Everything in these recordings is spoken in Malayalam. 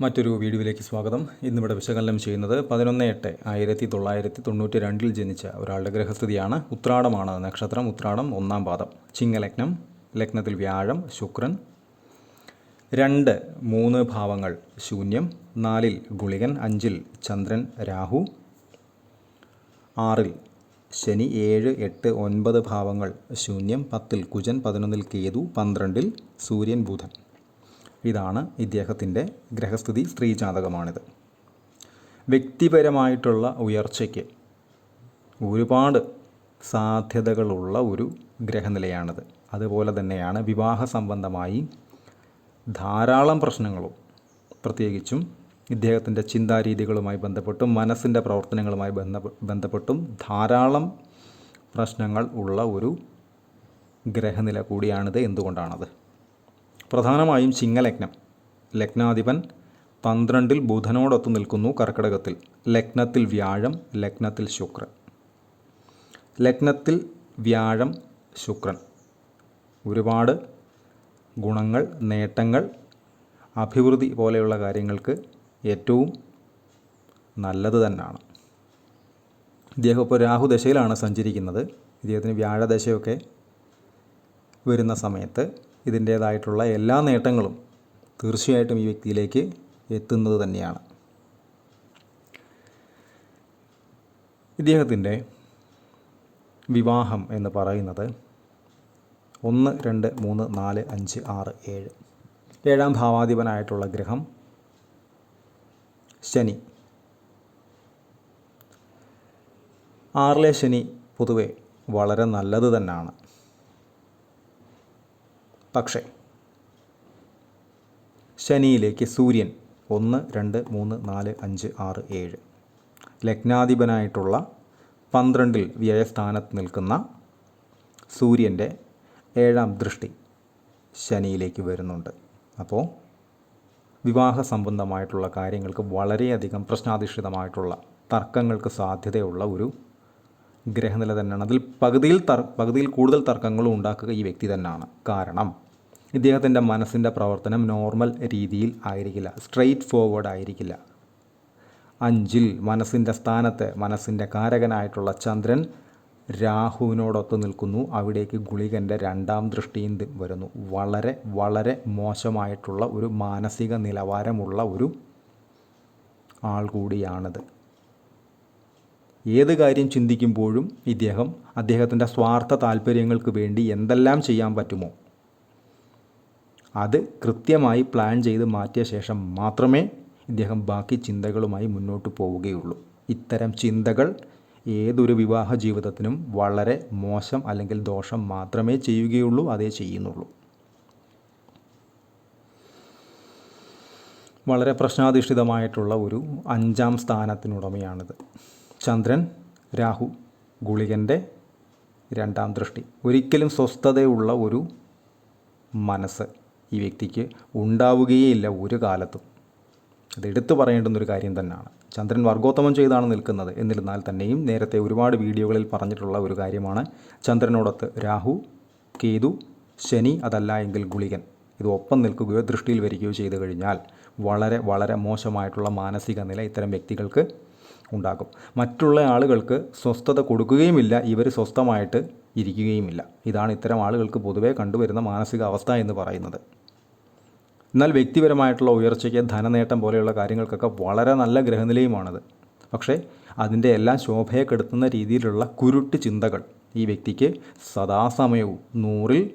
മറ്റൊരു വീഡിയോയിലേക്ക് സ്വാഗതം. ഇന്നിവിടെ വിശകലനം ചെയ്യുന്നത് പതിനൊന്ന് എട്ട് ആയിരത്തി തൊള്ളായിരത്തി തൊണ്ണൂറ്റി രണ്ടിൽ ജനിച്ച ഒരാളുടെ ഗ്രഹസ്ഥിതിയാണ് ഉത്രാടമാണ് നക്ഷത്രം. ഉത്രാടം ഒന്നാം പാദം. ചിങ്ങലഗ്നം. ലഗ്നത്തിൽ വ്യാഴം. ശുക്രൻ. രണ്ട് മൂന്ന് ഭാവങ്ങൾ. ശൂന്യം. നാലിൽ ഗുളികൻ. അഞ്ചിൽ ചന്ദ്രൻ. രാഹു. ആറിൽ ശനി. ഏഴ് എട്ട് ഒൻപത് ഭാവങ്ങൾ. ശൂന്യം. പത്തിൽ കുജൻ. പതിനൊന്നിൽ കേതു. പന്ത്രണ്ടിൽ സൂര്യൻ ബുധൻ. ഇതാണ് ഇദ്ദേഹത്തിന്റെ ഗ്രഹസ്ഥിതി സ്ത്രീ ജാതകമാണിത് വ്യക്തിപരമായിട്ടുള്ള ഉയർച്ചയ്ക്ക് ഒരുപാട് സാധ്യതകളുള്ള ഒരു ഗ്രഹനിലയാണിത്. അതുപോലെ തന്നെയാണ് വിവാഹ സംബന്ധമായി ധാരാളം പ്രശ്നങ്ങളും പ്രത്യേകിച്ചും ഇദ്ദേഹത്തിന്റെ ചിന്താരീതികളുമായി ബന്ധപ്പെട്ടും മനസ്സിന്റെ പ്രവർത്തനങ്ങളുമായി ബന്ധ ബന്ധപ്പെട്ടും ധാരാളം പ്രശ്നങ്ങൾ ഉള്ള ഒരു ഗ്രഹനില കൂടിയാണിത്. എന്തുകൊണ്ടാണത്? പ്രധാനമായും ചിങ്ങലഗ്നം. ലഗ്നാധിപൻ പന്ത്രണ്ടിൽ ബുധനോടൊത്ത് നിൽക്കുന്നു കർക്കിടകത്തിൽ. ലഗ്നത്തിൽ വ്യാഴം ലഗ്നത്തിൽ ശുക്രൻ. ലഗ്നത്തിൽ വ്യാഴം ശുക്രൻ. ഒരുപാട് ഗുണങ്ങൾ നേട്ടങ്ങൾ അഭിവൃദ്ധി പോലെയുള്ള കാര്യങ്ങൾക്ക് ഏറ്റവും നല്ലത് തന്നെയാണ് ഇദ്ദേഹം ഇപ്പോൾ രാഹുദശയിലാണ് സഞ്ചരിക്കുന്നത്. ഇദ്ദേഹത്തിന് വ്യാഴദശയൊക്കെ വരുന്ന സമയത്ത് ഇതിന്റേതായിട്ടുള്ള എല്ലാ നേട്ടങ്ങളും തീർച്ചയായിട്ടും ഈ വ്യക്തിയിലേക്ക് എത്തുന്നത് തന്നെയാണ്. ഇദ്ദേഹത്തിന്റെ വിവാഹം എന്ന് പറയുന്നത് ഒന്ന് രണ്ട് മൂന്ന് നാല് അഞ്ച് ആറ് ഏഴ്. ഏഴാം ഭാവാധിപനായിട്ടുള്ള ഗ്രഹം ശനി. ആറിലെ ശനി പൊതുവെ വളരെ നല്ലത് തന്നെയാണ് പക്ഷേ ശനിയിലേക്ക് സൂര്യൻ ഒന്ന് രണ്ട് മൂന്ന് നാല് അഞ്ച് ആറ് ഏഴ് ലഗ്നാധിപനായിട്ടുള്ള പന്ത്രണ്ടിൽ വ്യയസ്ഥാനത്ത് നിൽക്കുന്ന സൂര്യന്റെ ഏഴാം ദൃഷ്ടി ശനിയിലേക്ക് വരുന്നുണ്ട്. അപ്പോൾ വിവാഹ സംബന്ധമായിട്ടുള്ള കാര്യങ്ങൾക്ക് വളരെയധികം പ്രശ്നാധിഷ്ഠിതമായിട്ടുള്ള തർക്കങ്ങൾക്ക് സാധ്യതയുള്ള ഒരു ഗ്രഹനില തന്നെയാണ്. അതിൽ പകുതിയിൽ തർ പകുതിയിൽ കൂടുതൽ തർക്കങ്ങളും ഉണ്ടാക്കുക ഈ വ്യക്തി തന്നെയാണ്. കാരണം ഇദ്ദേഹത്തിന്റെ മനസ്സിന്റെ പ്രവർത്തനം നോർമൽ രീതിയിൽ ആയിരിക്കില്ല. സ്ട്രെയിറ്റ് ഫോർവേഡ് ആയിരിക്കില്ല. അഞ്ചിൽ മനസ്സിന്റെ സ്ഥാനത്ത് മനസ്സിന്റെ കാരകനായിട്ടുള്ള ചന്ദ്രൻ രാഹുവിനോടൊത്ത് നിൽക്കുന്നു. അവിടേക്ക് ഗുളികന്റെ രണ്ടാം ദൃഷ്ടിയും വരുന്നു. വളരെ വളരെ മോശമായിട്ടുള്ള ഒരു മാനസിക നിലവാരമുള്ള ഒരു ആൾ കൂടിയാണിത്. ഏത് കാര്യം ചിന്തിക്കുമ്പോഴും ഇദ്ദേഹം അദ്ദേഹത്തിന്റെ സ്വാർത്ഥ താല്പര്യങ്ങൾക്ക് വേണ്ടി എന്തെല്ലാം ചെയ്യാൻ പറ്റുമോ? അത് കൃത്യമായി പ്ലാൻ ചെയ്ത് മാറ്റിയ ശേഷം മാത്രമേ ഇദ്ദേഹം ബാക്കി ചിന്തകളുമായി മുന്നോട്ട് പോവുകയുള്ളൂ. ഇത്തരം ചിന്തകൾ ഏതൊരു വിവാഹ ജീവിതത്തിനും വളരെ മോശം അല്ലെങ്കിൽ ദോഷം മാത്രമേ ചെയ്യുകയുള്ളൂ അതേ ചെയ്യുന്നുള്ളൂ. വളരെ പ്രശ്നാധിഷ്ഠിതമായിട്ടുള്ള ഒരു അഞ്ചാം സ്ഥാനത്തിനുടമയാണിത്. ചന്ദ്രൻ രാഹു ഗുളികന്റെ രണ്ടാം ദൃഷ്ടി. ഒരിക്കലും സ്വസ്ഥതയുള്ള ഒരു മനസ്സ്. ഈ വ്യക്തിക്ക് ഉണ്ടാവുകയേയില്ല ഒരു കാലത്തും. അത് എടുത്തു പറയേണ്ടുന്ന ഒരു കാര്യം തന്നെയാണ് ചന്ദ്രൻ വർഗോത്തമം ചെയ്താണ് നിൽക്കുന്നത്. എന്നിരുന്നാൽ തന്നെയും നേരത്തെ ഒരുപാട് വീഡിയോകളിൽ പറഞ്ഞിട്ടുള്ള ഒരു കാര്യമാണ്. ചന്ദ്രനോടൊത്ത് രാഹു കേതു ശനി അതല്ല എങ്കിൽ ഗുളികൻ. ഇത് ഒപ്പം നിൽക്കുകയോ ദൃഷ്ടിയിൽ വരികയോ ചെയ്തു കഴിഞ്ഞാൽ വളരെ വളരെ മോശമായിട്ടുള്ള മാനസിക നില ഇത്തരം വ്യക്തികൾക്ക് ഉണ്ടാകും. മറ്റുള്ള ആളുകൾക്ക് സ്വസ്ഥത കൊടുക്കുകയുമില്ല. ഇവർ സ്വസ്ഥമായിട്ട് ഇരിക്കുകയുമില്ല. ഇതാണ് ഇത്തരം ആളുകൾക്ക് പൊതുവേ കണ്ടുവരുന്ന മാനസിക അവസ്ഥ എന്ന് പറയുന്നത്. എന്നാൽ വ്യക്തിപരമായിട്ടുള്ള ഉയർച്ചയ്ക്ക് ധനനേട്ടം പോലെയുള്ള കാര്യങ്ങൾക്കൊക്കെ വളരെ നല്ല ഗ്രഹനിലയുമാണത്. പക്ഷേ അതിന്റെ എല്ലാം ശോഭയെ കെടുത്തുന്ന രീതിയിലുള്ള കുരുട്ട് ചിന്തകൾ ഈ വ്യക്തിക്ക് സദാസമയവും നൂറിൽ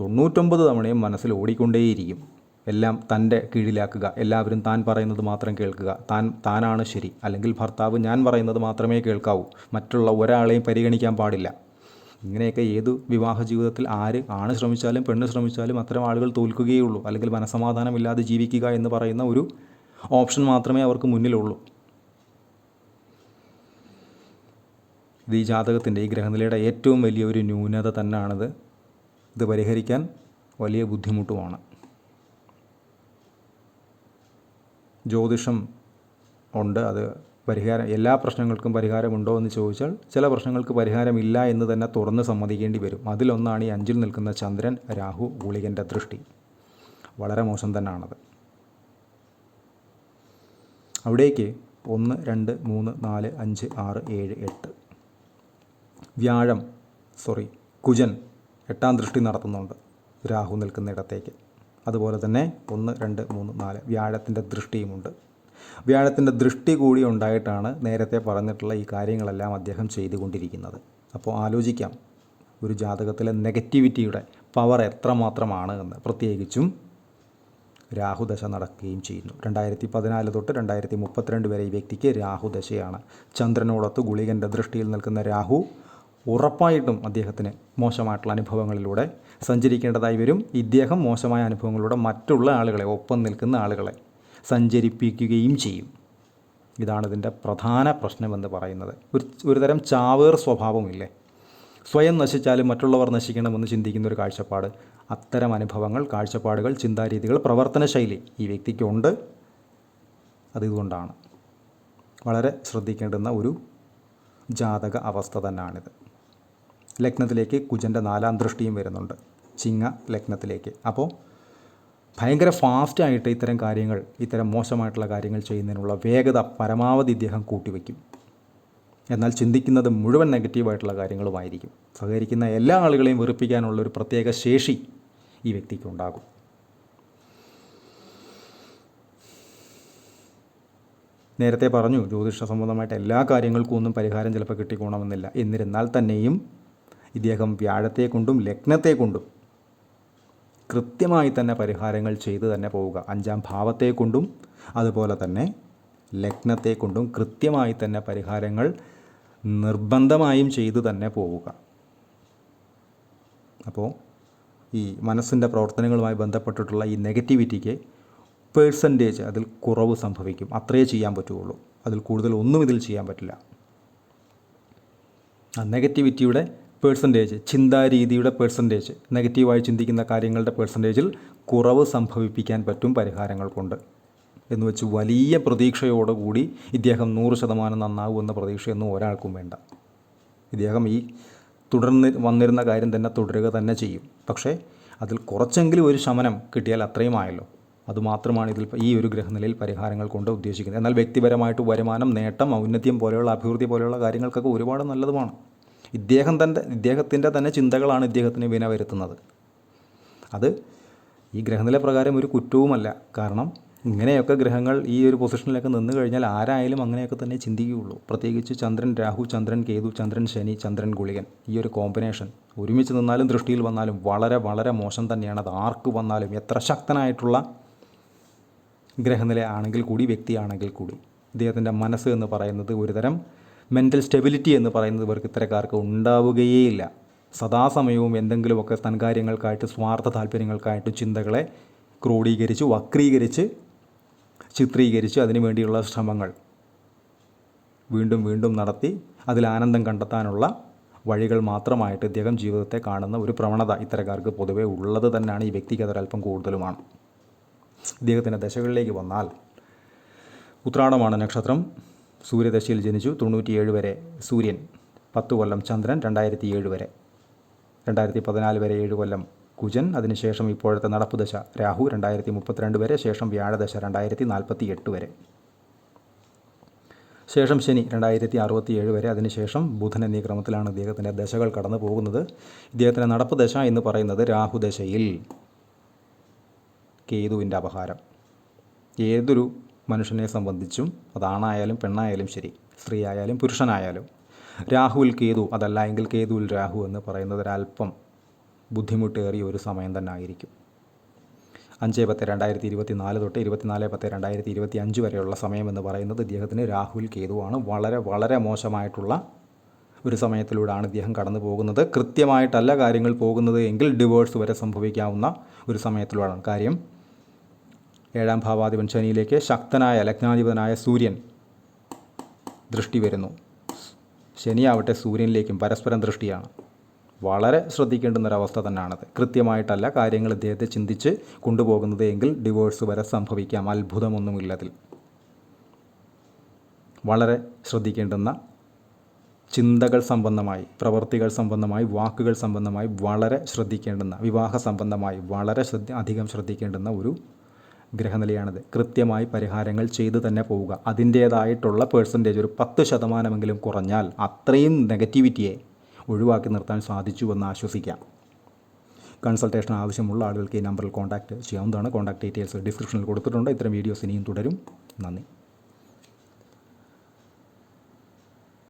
തൊണ്ണൂറ്റൊമ്പത് തവണയും മനസ്സിൽ ഓടിക്കൊണ്ടേയിരിക്കും. എല്ലാം തന്റെ കീഴിലാക്കുക എല്ലാവരും താൻ പറയുന്നത് മാത്രം കേൾക്കുക താൻ താനാണ് ശരി അല്ലെങ്കിൽ ഭർത്താവ് ഞാൻ പറയുന്നത് മാത്രമേ കേൾക്കാവൂ മറ്റുള്ള ഒരാളെയും പരിഗണിക്കാൻ പാടില്ല. ഇങ്ങനെയൊക്കെ ഏത് വിവാഹ ജീവിതത്തിൽ ആര് ആണ് ശ്രമിച്ചാലും പെണ്ണ് ശ്രമിച്ചാലും അത്തരം ആളുകൾ തോൽക്കുകയുള്ളൂ അല്ലെങ്കിൽ മനസമാധാനമില്ലാതെ ജീവിക്കുക എന്ന് പറയുന്ന ഒരു ഓപ്ഷൻ മാത്രമേ അവർക്ക് മുന്നിലുള്ളൂ. ഇത് ഈ ജാതകത്തിന്റെ ഈ ഗ്രഹനിലയുടെ ഏറ്റവും വലിയൊരു ന്യൂനത തന്നെയാണിത് ഇത് പരിഹരിക്കാൻ വലിയ ബുദ്ധിമുട്ടുമാണ്. ജ്യോതിഷം ഉണ്ട്. അത് പരിഹാരം എല്ലാ പ്രശ്നങ്ങൾക്കും പരിഹാരമുണ്ടോ എന്ന് ചോദിച്ചാൽ ചില പ്രശ്നങ്ങൾക്ക് പരിഹാരമില്ല എന്ന് തന്നെ തുറന്ന് സമ്മതിക്കേണ്ടി വരും. അതിലൊന്നാണ് ഈ അഞ്ചിൽ നിൽക്കുന്ന ചന്ദ്രൻ രാഹു ഗുളികന്റെ ദൃഷ്ടി. വളരെ മോശം തന്നെയാണത്. അവിടേക്ക് ഒന്ന് രണ്ട് മൂന്ന് നാല് അഞ്ച് ആറ് ഏഴ് എട്ട്. വ്യാഴം സോറി കുജൻ എട്ടാം ദൃഷ്ടി നടത്തുന്നുണ്ട് രാഹു നിൽക്കുന്ന ഇടത്തേക്ക്. അതുപോലെ തന്നെ ഒന്ന് രണ്ട് മൂന്ന് നാല് വ്യാഴത്തിന്റെ ദൃഷ്ടിയുമുണ്ട്. വ്യാഴത്തിന്റെ ദൃഷ്ടി കൂടി ഉണ്ടായിട്ടാണ് നേരത്തെ പറഞ്ഞിട്ടുള്ള ഈ കാര്യങ്ങളെല്ലാം അദ്ദേഹം ചെയ്തുകൊണ്ടിരിക്കുന്നത്. അപ്പോൾ ആലോചിക്കാം ഒരു ജാതകത്തിലെ നെഗറ്റിവിറ്റിയുടെ പവർ എത്രമാത്രമാണ് എന്ന്. പ്രത്യേകിച്ചും രാഹുദശ നടക്കുകയും ചെയ്യുന്നു. രണ്ടായിരത്തി പതിനാല് തൊട്ട് രണ്ടായിരത്തി മുപ്പത്തിരണ്ട് വരെ ഈ വ്യക്തിക്ക് രാഹുദശയാണ്. ചന്ദ്രനോടൊത്ത് ഗുളികന്റെ ദൃഷ്ടിയിൽ നിൽക്കുന്ന രാഹു ഉറപ്പായിട്ടും അദ്ദേഹത്തിന് മോശമായിട്ടുള്ള അനുഭവങ്ങളിലൂടെ സഞ്ചരിക്കേണ്ടതായി വരും. ഇദ്ദേഹം മോശമായ അനുഭവങ്ങളിലൂടെ മറ്റുള്ള ആളുകളെ ഒപ്പം നിൽക്കുന്ന ആളുകളെ സഞ്ചരിപ്പിക്കുകയും ചെയ്യും. ഇതാണ് ഇതിന്റെ പ്രധാന പ്രശ്നമെന്ന് പറയുന്നത്. ഒരു ഒരുതരം ചാവേർ സ്വഭാവമില്ലേ? സ്വയം നശിച്ചാലും മറ്റുള്ളവർ നശിക്കണമെന്ന് ചിന്തിക്കുന്ന ഒരു കാഴ്ചപ്പാട്. അത്തരം അനുഭവങ്ങൾ കാഴ്ചപ്പാടുകൾ ചിന്താരീതികൾ പ്രവർത്തന ശൈലി ഈ വ്യക്തിക്കുണ്ട്. അതിതുകൊണ്ടാണ്. വളരെ ശ്രദ്ധിക്കേണ്ടുന്ന ഒരു ജാതക അവസ്ഥ തന്നെയാണിത് ലഗ്നത്തിലേക്ക് കുജന്റെ നാലാം ദൃഷ്ടിയും വരുന്നുണ്ട്. ചിങ്ങ ലഗ്നത്തിലേക്ക്. അപ്പോൾ ഭയങ്കര ഫാസ്റ്റായിട്ട് ഇത്തരം കാര്യങ്ങൾ ഇത്തരം മോശമായിട്ടുള്ള കാര്യങ്ങൾ ചെയ്യുന്നതിനുള്ള വേഗത പരമാവധി ഇദ്ദേഹം കൂട്ടിവെക്കും എന്നാൽ ചിന്തിക്കുന്നത് മുഴുവൻ നെഗറ്റീവായിട്ടുള്ള കാര്യങ്ങളുമായിരിക്കും. സഹകരിക്കുന്ന എല്ലാ ആളുകളെയും വെറുപ്പിക്കാനുള്ള ഒരു പ്രത്യേക ശേഷി ഈ വ്യക്തിക്ക് ഉണ്ടാകും. നേരത്തെ പറഞ്ഞു ജ്യോതിഷ സംബന്ധമായിട്ട് എല്ലാ കാര്യങ്ങൾക്കും ഒന്നും പരിഹാരം ചിലപ്പോൾ കിട്ടിക്കോണമെന്നില്ല. എന്നിരുന്നാൽ തന്നെയും ഇദ്ദേഹം വ്യാഴത്തെ കൊണ്ടും ലഗ്നത്തെ കൊണ്ടും കൃത്യമായി തന്നെ പരിഹാരങ്ങൾ ചെയ്തു തന്നെ പോവുക. അഞ്ചാം ഭാവത്തെ കൊണ്ടും അതുപോലെ തന്നെ ലഗ്നത്തെ കൊണ്ടും കൃത്യമായി തന്നെ പരിഹാരങ്ങൾ നിർബന്ധമായും ചെയ്തു തന്നെ പോവുക. അപ്പോൾ ഈ മനസ്സിന്റെ പ്രവർത്തനങ്ങളുമായി ബന്ധപ്പെട്ടിട്ടുള്ള ഈ നെഗറ്റിവിറ്റിക്ക് പേഴ്സന്റേജ് അതിൽ കുറവ് സംഭവിക്കും. അത്രയേ ചെയ്യാൻ പറ്റുകയുള്ളൂ. അതിൽ കൂടുതൽ ഒന്നും ഇതിൽ ചെയ്യാൻ പറ്റില്ല. ആ നെഗറ്റിവിറ്റിയുടെ പേഴ്സന്റേജ് ചിന്താരീതിയുടെ പേഴ്സന്റേജ് നെഗറ്റീവായി ചിന്തിക്കുന്ന കാര്യങ്ങളുടെ പേഴ്സന്റേജിൽ കുറവ് സംഭവിപ്പിക്കാൻ പറ്റും പരിഹാരങ്ങൾ കൊണ്ട് എന്ന് വെച്ച് വലിയ പ്രതീക്ഷയോടുകൂടി ഇദ്ദേഹം നൂറ് ശതമാനം നന്നാവുമെന്ന പ്രതീക്ഷയൊന്നും ഒരാൾക്കും വേണ്ട. ഇദ്ദേഹം ഈ തുടർന്ന് വന്നിരുന്ന കാര്യം തന്നെ തുടരുക തന്നെ ചെയ്യും. പക്ഷേ അതിൽ കുറച്ചെങ്കിലും ഒരു ശമനം കിട്ടിയാൽ അത്രയും ആയല്ലോ അതുമാത്രമാണ് ഇതിൽ ഈ ഒരു ഗ്രഹനിലയിൽ പരിഹാരങ്ങൾ കൊണ്ട് ഉദ്ദേശിക്കുന്നത്. എന്നാൽ വ്യക്തിപരമായിട്ട് വരുമാനം നേട്ടം ഔന്നത്യം പോലെയുള്ള അഭിവൃദ്ധി പോലെയുള്ള കാര്യങ്ങൾക്കൊക്കെ ഒരുപാട് നല്ലതുമാണ്. ഇദ്ദേഹം തന്റെ ഇദ്ദേഹത്തിന്റെ തന്നെ ചിന്തകളാണ് ഇദ്ദേഹത്തിന് വിന വരുത്തുന്നത്. അത് ഈ ഗ്രഹനില പ്രകാരം ഒരു കുറ്റവുമല്ല. കാരണം ഇങ്ങനെയൊക്കെ ഗ്രഹങ്ങൾ ഈ ഒരു പൊസിഷനിലൊക്കെ നിന്ന് കഴിഞ്ഞാൽ ആരായാലും അങ്ങനെയൊക്കെ തന്നെ ചിന്തിക്കുകയുള്ളൂ. പ്രത്യേകിച്ച് ചന്ദ്രൻ രാഹു ചന്ദ്രൻ കേതു ചന്ദ്രൻ ശനി ചന്ദ്രൻ ഗുളികൻ ഈ ഒരു കോമ്പിനേഷൻ ഒരുമിച്ച് നിന്നാലും ദൃഷ്ടിയിൽ വന്നാലും വളരെ വളരെ മോശം തന്നെയാണ്. അത് ആർക്ക് വന്നാലും എത്ര ശക്തനായിട്ടുള്ള ഗ്രഹനില ആണെങ്കിൽ കൂടി വ്യക്തിയാണെങ്കിൽ കൂടി. ഇദ്ദേഹത്തിന്റെ മനസ്സ് എന്ന് പറയുന്നത് ഒരുതരം മെന്റൽ സ്റ്റെബിലിറ്റി എന്ന് പറയുന്നത് ഇവർക്ക് ഇത്തരക്കാർക്ക് ഉണ്ടാവുകയേയില്ല. സദാസമയവും എന്തെങ്കിലുമൊക്കെ തൻകാര്യങ്ങൾക്കായിട്ട് സ്വാർത്ഥ താല്പര്യങ്ങൾക്കായിട്ട് ചിന്തകളെ ക്രോഡീകരിച്ച് വക്രീകരിച്ച് ചിത്രീകരിച്ച് അതിനു വേണ്ടിയുള്ള ശ്രമങ്ങൾ വീണ്ടും വീണ്ടും നടത്തി അതിൽ ആനന്ദം കണ്ടെത്താനുള്ള വഴികൾ മാത്രമായിട്ട് ഇദ്ദേഹം ജീവിതത്തെ കാണുന്ന ഒരു പ്രവണത ഇത്തരക്കാർക്ക് പൊതുവേ ഉള്ളത് തന്നെയാണ്. ഈ വ്യക്തിക്ക് അതൊരല്പം കൂടുതലുമാണ്. ഇദ്ദേഹത്തിന്റെ ദശകളിലേക്ക് വന്നാൽ ഉത്രാടമാണ് നക്ഷത്രം. സൂര്യദശയിൽ ജനിച്ചു. തൊണ്ണൂറ്റിയേഴ് വരെ സൂര്യൻ പത്ത് കൊല്ലം ചന്ദ്രൻ രണ്ടായിരത്തി ഏഴ് വരെ. രണ്ടായിരത്തി പതിനാല് വരെ ഏഴ് കൊല്ലം കുജൻ. അതിനുശേഷം ഇപ്പോഴത്തെ നടപ്പ് ദശ രാഹു രണ്ടായിരത്തി മുപ്പത്തിരണ്ട് വരെ. ശേഷം വ്യാഴദശ രണ്ടായിരത്തി നാൽപ്പത്തി എട്ട് വരെ. ശേഷം ശനി രണ്ടായിരത്തി അറുപത്തി ഏഴ് വരെ. അതിനുശേഷം ബുധൻ എന്നീ ക്രമത്തിലാണ് ഇദ്ദേഹത്തിന്റെ ദശകൾ കടന്നു പോകുന്നത്. ഇദ്ദേഹത്തിന്റെ നടപ്പ് ദശ എന്ന് പറയുന്നത് രാഹുദശയിൽ കേതുവിന്റെ അപഹാരം. ഏതൊരു മനുഷ്യനെ സംബന്ധിച്ചും അതാണായാലും പെണ്ണായാലും ശരി സ്ത്രീ ആയാലും പുരുഷനായാലും. രാഹുവിൽ കേതു അതല്ല എങ്കിൽ കേതുവിൽ രാഹു എന്ന് പറയുന്നത് ഒരല്പം ബുദ്ധിമുട്ടേറിയ ഒരു സമയം തന്നെ ആയിരിക്കും അഞ്ച് പത്ത് രണ്ടായിരത്തി ഇരുപത്തി നാല് തൊട്ട് ഇരുപത്തിനാല് പത്ത് രണ്ടായിരത്തി ഇരുപത്തി അഞ്ച് വരെയുള്ള സമയം എന്ന് പറയുന്നത് ഇദ്ദേഹത്തിന് രാഹുൽ കേതുവാണ്. വളരെ വളരെ മോശമായിട്ടുള്ള ഒരു സമയത്തിലൂടെയാണ് ഇദ്ദേഹം കടന്നു പോകുന്നത്. കൃത്യമായിട്ടല്ല കാര്യങ്ങൾ പോകുന്നത് എങ്കിൽ ഡിവോഴ്സ് വരെ സംഭവിക്കാവുന്ന ഒരു സമയത്തിലൂടെയാണ്. കാര്യം ഏഴാം ഭാവാധിപൻ ശനിയിലേക്ക് ശക്തനായ ലഗ്നാധിപതനായ സൂര്യൻ ദൃഷ്ടി വരുന്നു. ശനിയാവട്ടെ സൂര്യനിലേക്കും പരസ്പരം ദൃഷ്ടിയാണ്. വളരെ ശ്രദ്ധിക്കേണ്ടുന്ന ഒരവസ്ഥ തന്നെയാണത് കൃത്യമായിട്ടല്ല കാര്യങ്ങൾ ഇദ്ദേഹത്തെ ചിന്തിച്ച് കൊണ്ടുപോകുന്നത് എങ്കിൽ ഡിവോഴ്സ് വരെ സംഭവിക്കാം. അത്ഭുതമൊന്നുമില്ല അതിൽ വളരെ ശ്രദ്ധിക്കേണ്ടുന്ന ചിന്തകൾ സംബന്ധമായി പ്രവൃത്തികൾ സംബന്ധമായി വാക്കുകൾ സംബന്ധമായി വളരെ ശ്രദ്ധിക്കേണ്ടുന്ന വിവാഹ സംബന്ധമായി വളരെ ശ്രദ്ധ അധികം ശ്രദ്ധിക്കേണ്ടുന്ന ഒരു ഗ്രഹനിലയാണിത്. കൃത്യമായി പരിഹാരങ്ങൾ ചെയ്തു തന്നെ പോവുക. അതിന്റേതായിട്ടുള്ള പേഴ്സന്റേജ് ഒരു പത്ത് ശതമാനമെങ്കിലും കുറഞ്ഞാൽ അത്രയും നെഗറ്റിവിറ്റിയെ ഒഴിവാക്കി നിർത്താൻ സാധിച്ചുവെന്ന് ആശ്വസിക്കാം. കൺസൾട്ടേഷൻ ആവശ്യമുള്ള ആളുകൾക്ക് ഈ നമ്പറിൽ കോൺടാക്റ്റ് ചെയ്യാവുന്നതാണ്. കോൺടാക്ട് ഡീറ്റെയിൽസ് ഡിസ്ക്രിപ്ഷനിൽ കൊടുത്തിട്ടുണ്ട്. ഇത്തരം വീഡിയോസ് ഇനിയും തുടരും. നന്ദി.